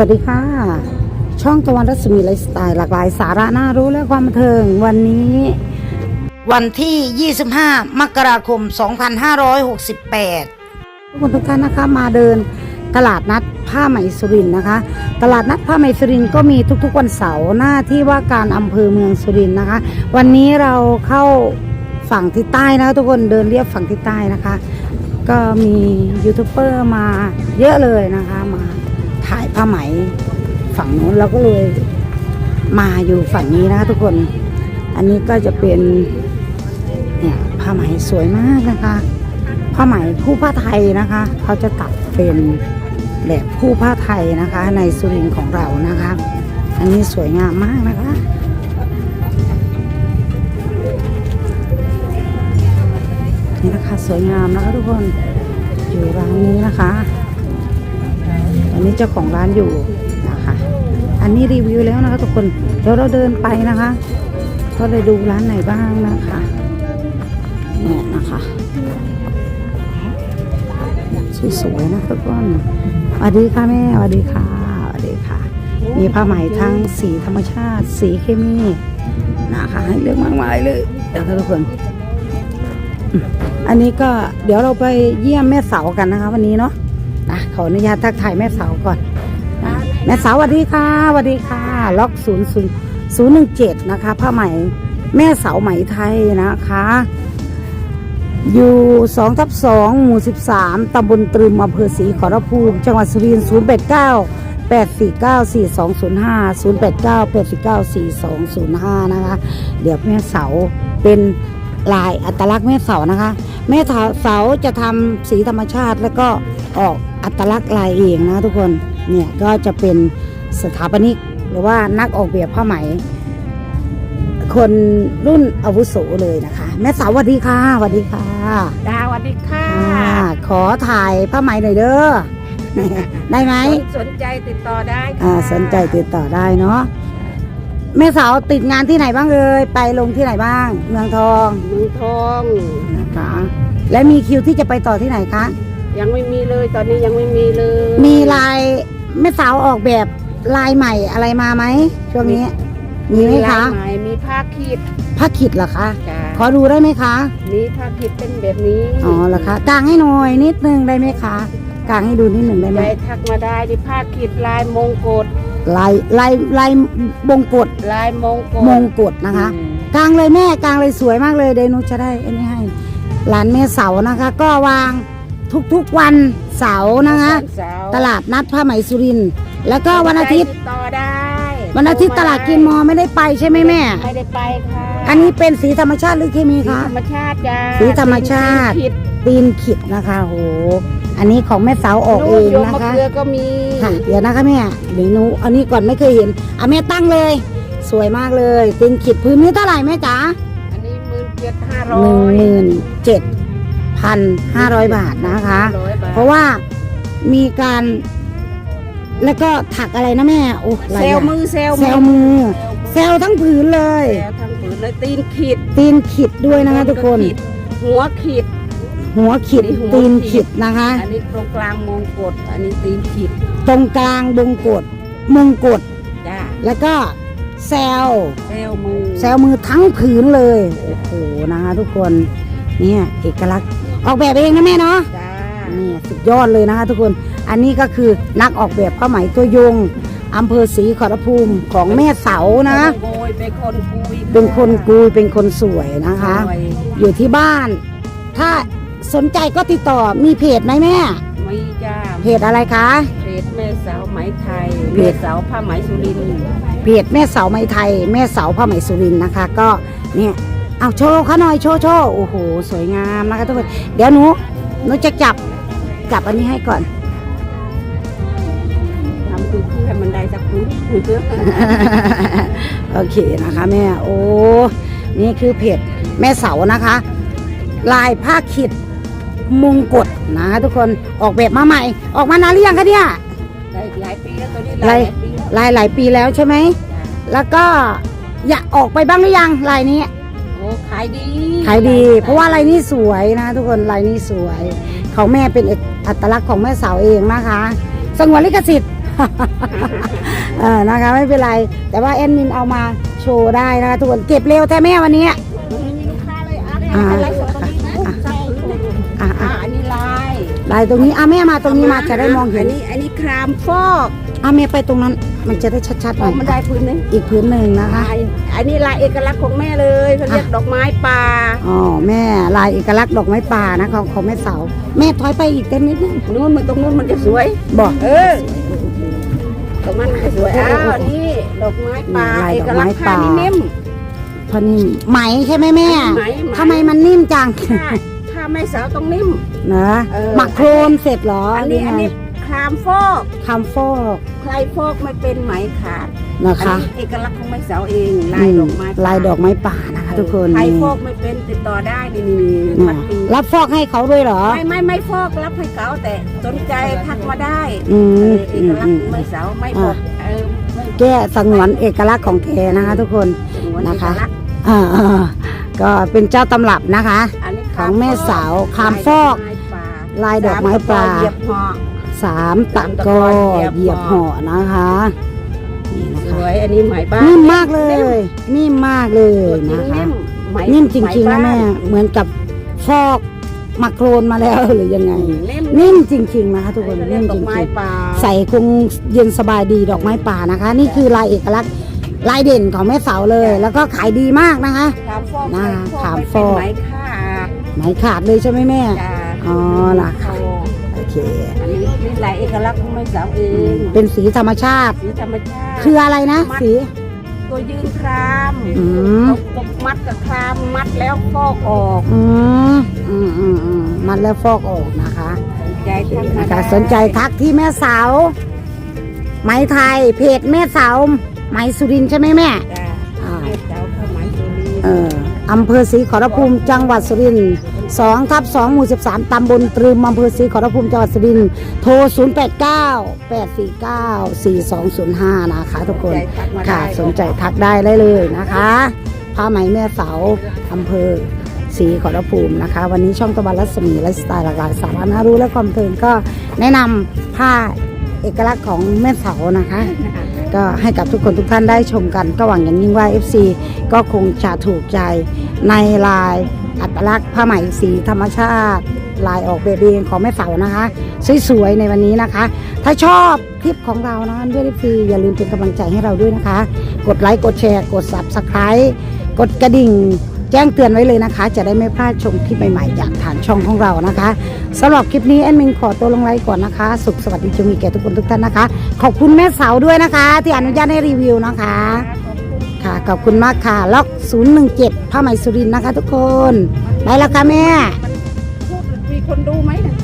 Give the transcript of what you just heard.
สวัสดีค่ะ ช่องตะวันรัศมีไลฟ์สไตล์หลากหลายสาระน่ารู้และความบันเทิงวันนี้ วันที่ 25 มกราคม 2568 ทุกคนทุกท่านนะคะมาเดินตลาดนัดผ้าไหมสุรินนะคะ ตลาดนัดผ้าไหมสุรินก็มีทุกๆวันเสาร์หน้าที่ว่าการอำเภอเมืองสุรินนะคะ วันนี้เราเข้าฝั่งทิศใต้นะคะทุกคนเดินเรียบฝั่งทิศใต้นะคะ ก็มียูทูบเบอร์มาเยอะเลยนะคะมา ผ้าไหมฝั่งนู้นเราก็เลยมาอยู่ฝั่งนี้นะคะทุกคน อันนี้ก็จะเป็นเนี่ยผ้าไหมสวยมากนะคะ ผ้าไหมคู่ผ้าไทยนะคะ เขาจะตัดเป็นแบบคู่ผ้าไทยนะคะ ในสุรินทร์ของเรานะคะ อันนี้สวยงามมากนะคะนี่นะคะสวยงามนะคะทุกคนอยู่ร้านนี้นะคะ อันนี้เจ้าของร้านอยู่นะคะ อันนี้รีวิวแล้วนะคะทุกคน เดี๋ยวเราเดินไปนะคะ ก็เลยดูร้านไหนบ้างนะคะเนี่ยนะคะสวยๆนะทุกคนสวัสดีค่ะแม่สวัสดีค่ะสวัสดีค่ะ มีผ้าไหมทั้งสีธรรมชาติ สีเคมีนะคะให้เลือกมากมายเลยเดี๋ยวค่ะทุกคน อันนี้ก็เดี๋ยวเราไปเยี่ยมแม่เสากันนะคะ วันนี้เนาะ นะขออนุญาตทักทายแม่เสาก่อนนะแม่เสาสวัสดีค่ะสวัสดีค่ะ ล็อกศูนย์ศูนย์ศูนย์หนึ่งเจ็ดนะคะผ้าไหมแม่เสาไหมไทยนะคะอยู่สองทับสองหมู่สิบสามตำบลตรึมอำเภอศรีขอรภูมิ จังหวัดสุรินทร์ศูนย์แปดเก้าแปดสี่เก้าสี่สองศูนย์ห้าศูนย์แปดเก้าแปดสี่เก้าสี่สองศูนย์ห้านะคะ เดี๋ยวแม่เสาเป็นลายอัตลักษณ์แม่เสานะคะ แม่เสาจะทำสีธรรมชาติแล้วก็ออก อัตลักษณ์ลายเองนะทุกคน เนี่ยก็จะเป็นสถาปนิกหรือว่านักออกแบบผ้าไหม คนรุ่นอาวุโสเลยนะคะ แม่เสาสวัสดีค่ะสวัสดีค่ะดาสวัสดีค่ะอ่าขอถ่ายผ้าไหมหน่อยเด้อ ได้ไหมสนใจติดต่อได้ค่ะอ่าสนใจติดต่อได้เนาะแม่สาวติดงานที่ไหนบ้างเอ่ยไปลงที่ไหนบ้าง เมืองทองเมืองทองนะคะ และมีคิวที่จะไปต่อที่ไหนคะ ยังไม่มีเลยตอนนี้ยังไม่มีเลยมีลายแม่สาวออกแบบลายใหม่อะไรมาไหมช่วงนี้ มีไหมคะลายไหมมีผ้าขีดผ้าขิดเหรอคะจ้าขอดูได้ไหมคะมีผ้าขีดเป็นแบบนี้อ๋อเหรอคะกางให้หน่อยนิดนึงได้ไหมคะกางให้ดูนิดหนึ่งได้ไหมยายทักมาได้ดิผ้าขีดลายมงกฎลายลายลายบงกฎลายมงกฎมงกฎนะคะ อืมกางเลยแม่กางเลยสวยมากเลยเดยวหนูจะได้อันนี้ให้หลานแม่เสานะคะ ก็วาง ทุกๆวันเสาร์นะคะ เสาร์ตลาดนัดผ้าไหมสุรินทร์แล้วก็วันอาทิตย์ติดต่อได้วันอาทิตย์ตลาดกินมอไม่ได้ไปใช่ไหมแม่ ไม่ได้ไปค่ะอันนี้เป็นสีธรรมชาติหรือเคมีสีคะธรรมชาติจ้าสีธรรมชาติขีดตีนขิดนะคะโหอันนี้ของแม่สาวออกเองโยมนะมะคะเขือก็มีค่ะเดี๋ยวนะคะแม่เดี๋ยวหนูอันนี้ก่อนไม่เคยเห็นอะแม่ตั้งเลย สวยมากเลยตีนขิดพื้นนี้เท่าไหร่แม่จ๋าอันนี้หมื่นเจ็ดห้าหร้อนึ่งยหมื่นเจ็ด พันห้าร้อยบาทนะคะร้อยบาทเพราะว่ามีการแล้วก็ถักอะไรนะแม่โอ้หลายเซอลย่างมือเซลเซลมือเซลทั้งผืนเลยเซลทั้งผืนเลยตีนขีดตีนขิดด้วยนะคะทุกคนขีดหัวขีด หัวขิดอันนี้หัวตีนขีขิดดนะคะ อันนี้ตรงกลางมงกฎอันนี้ตีนขีด ตรงกลางบงกฎมงกฎจ้าแล้วก็แซลเซลมือแซลมือทั้งผืนเลยโอ้โหนะคะทุกคนเนี่ยเอกลักษณ์ ออกแบบเองนะแม่เนาะจ้านี่สุดยอดเลยนะคะทุกคนอันนี้ก็คือนักออกแบบผ้าไหมตัวยงอำเภอศรีขอรภูมิของแม่เสานะโกยเป็นคนกุยเป็นคนกุยเป็นคนสวยนะคะ สวยอยู่ที่บ้าน ถ้าสนใจก็ติดต่อมีเพจไหมแม่มีจ้าเพจอะไรคะ เพจแม่สาวไหมไทยเพแม่จสาวผ้าไหมสุรินทร์เพจแม่เสาไหมไทย แม่เสาผ้าไหมสุรินทร์นะคะ ก็เนี่ย เอาโชว์เขาหน่อยโชว์โชว์โอ้โหสวยงามนะคะทุกคน เดี๋ยวหนูหนูจะจับจับอันนี้ให้ก่อนทำดูที่ให้มันได้สักพื้นโอเคนะคะแม่โอ้นี่คือเพจแม่เสานะคะ ลายผ้าขิดมงกฎนะทุกคนออกแบบมาใหม่ ออกมานานหรือยังคะเนี่ยได้หลายปีแล้วตัวนี้หลายปีแล้วลายหลายปีแล้วใช่ไหมจ้าแล้วก็อยากออกไปบ้างหรือยังลายนี้ โอ้ขายดีขายดี เพราะว่าลายนี้สวยนะ ทุกคนลายนี้สวย ของแม่เป็นเอกอัตลักษณ์ของแม่สาวเองนะคะสงวนลิขสิทธิ์เออนะคะไม่เป็นไร แต่ว่าแอดมินเอามาโชว์ได้นะคะทุกคนเก็บเร็วแท้แม่วันนี้มีลูกค้าเลยอะไรอ่าอะไรสดตรงนี้นะอะใช่อะอ่าอะอันนี้ลายลายตรงนี้อะแม่มาตรงนี้มาจะได้มองเห็นอันนี้อันนี้ครามฟอกอะแม่ไปตรงนั้น มันจะได้ชัดๆหอน่ออกยมาได้พื้นนึงอีกพื้นหนึ่งนะคะอ่าอันนี้ลายเอกลักษณ์ของแม่เลยเขาเรียกอะดอกไม้ป่าอ๋อแม่ลายเอกลักษณ์ดอกไม้ป่านะของของแม่เสา แม่ถอยไปอีกเต้นนิดนึงนู้นมันตรงนู้นมันจะสวยบอกเออตรงนั้นมันจะสวยอ้าวนี่ดอกไม้ป่าลายเอดกอกลัไม้กษณ์ผ้าป่านี่นิ่มพอนิ่มไหมใช่ไหมแม่ไหมไหมทำไมมันนิ่มจังผ้าผ้าแม่สาวต้องนิ่มนะเออหมักโครนเสร็จเหรออัอันนี้อันนี้ ครามฟอกคำฟอกใครฟอกไม่เป็นไหมขาดนะอันคะนี้เอกลักษณ์ของแม่สาวเองลายดอกไม้อืมลายดอกไม้ป่านะคะ ทุกคนใครนี่ฟอกไม่เป็นติดต่อได้นี่นี่น่ะมัดปีรับฟอกให้เขาด้วยเหรอ ไม่ไม่ไม่ฟอกรับให้เขาแต่สนใจทักมาได้อืเอมอเออืกมลักอืษมณ์ไม่สาวไม่บอกเออไม่แก้สงวนเอกลักษณ์ของแกนะคะ ทุกคนสงวนนะคะเอกลักษณ์อ่าอ่าก็เป็นเจ้าตำรับนะคะอันนี้ของแม่สาวคามฟอกลายดอกไม้ปลาเหยียบหอ สามตะกอเหยียบห่อนะคะนี่นะสคะวยอันนี้ไหมบ้านนิ่มมากเลยนิ่มมากเลยตัวจริงนะคะนิ่มไหมนิ่มจริงๆนะไหแม่บ้าเหมือนกับฟอกหมักโครนมาแล้วหรือยังไง นิ่มนิ่มจริง ๆ นะคะทุกคนอัเรียนิ่กมดจอกไม้ริงป่าๆใส่คงเย็นสบายดีดอกไม้ป่านะคะ นี่คือลายเอกลักษณ์ลายเด่นของแม่เสาเลย แล้วก็ขายดีมากนะคะ ขามฟอกนะไหขามฟฟออกกไม่เป็นไหมขาดไหมขาดเลยใช่ไหมแม่ จ้า อ๋อล่ะค่ะโอเคอันนี้นี่ลายเอกลักษณ์ของแม่สาวเองเป็นสีธรรมชาติ สีธรรมชาติคืออะไรนะ สี ตัวยืนครามอืมตบตบมัดกับครามมัดแล้วฟอกออกอืมอืมอืมอืมมันแล้วฟอกออกนะคะสนใจทักมานะคะได้สนใจทักที่แม่เสาไหมไทยเพจแม่เสาไหมสุรินทร์ใช่ไหมแม่จ้าอ่าให้เจ้าเข้าหมายสุรีเอออำเภอศรีขอรภูมิจังหวัดสุรินทร์ สองทับสองหมู่สิบสามตำบลตรึมอำเภอศรีขอรภูมิจังหวัดสุรินทร์โทรศูนย์แปดเก้าแปดสี่เก้าสี่สองศูนย์ห้านะคะ ทุกคนสใจทักมาค่ะได้สนใจทักได้ได้เลยนะคะผ้าไหมแม่เสาอำเภอศรีขอรภูมินะคะ วันนี้ช่องตะวันรัศมีไลฟ์สไตล์หลากหลายสาระน่ารู้และความเพลินก็แนะนำผ้าเอกลักษณ์ของแม่เสานะคะก็ให้กับทุกคนทุกท่านได้ชมกัน ก็หวังอย่างยิ่งว่า FC ก็คงจะถูกใจในลาย อัตลักษณ์ผ้าไหมสีธรรมชาติ ลายออกแบบเองของแม่เสานะคะ สวยๆในวันนี้นะคะ ถ้าชอบคลิปของเรานะด้วย FC อย่าลืมเป็นกำลังใจให้เราด้วยนะคะ กดไลค์กดแชร์กด Subscribe กดกระดิ่งแจ้งเตือนไว้เลยนะคะ จะได้ไม่พลาดชมคลิปใหม่ๆ จากฐานช่องของเรานะคะสำหรับคลิปนี้แอดมินขอตัวลงไลค์ก่อนนะคะ สุขสวัสดีจงมีแก่ทุกคนทุกท่านนะคะ ขอบคุณแม่เสาด้วยนะคะ ที่อนุญาตให้รีวิวนะคะ ค่ะ ขอบคุณมากค่ะ ล็อก 017ผ้าไหมสุรินทร์นะคะทุกคน ไปแล้วค่ะแม่ พูดมีคนดูไหมเนี่ย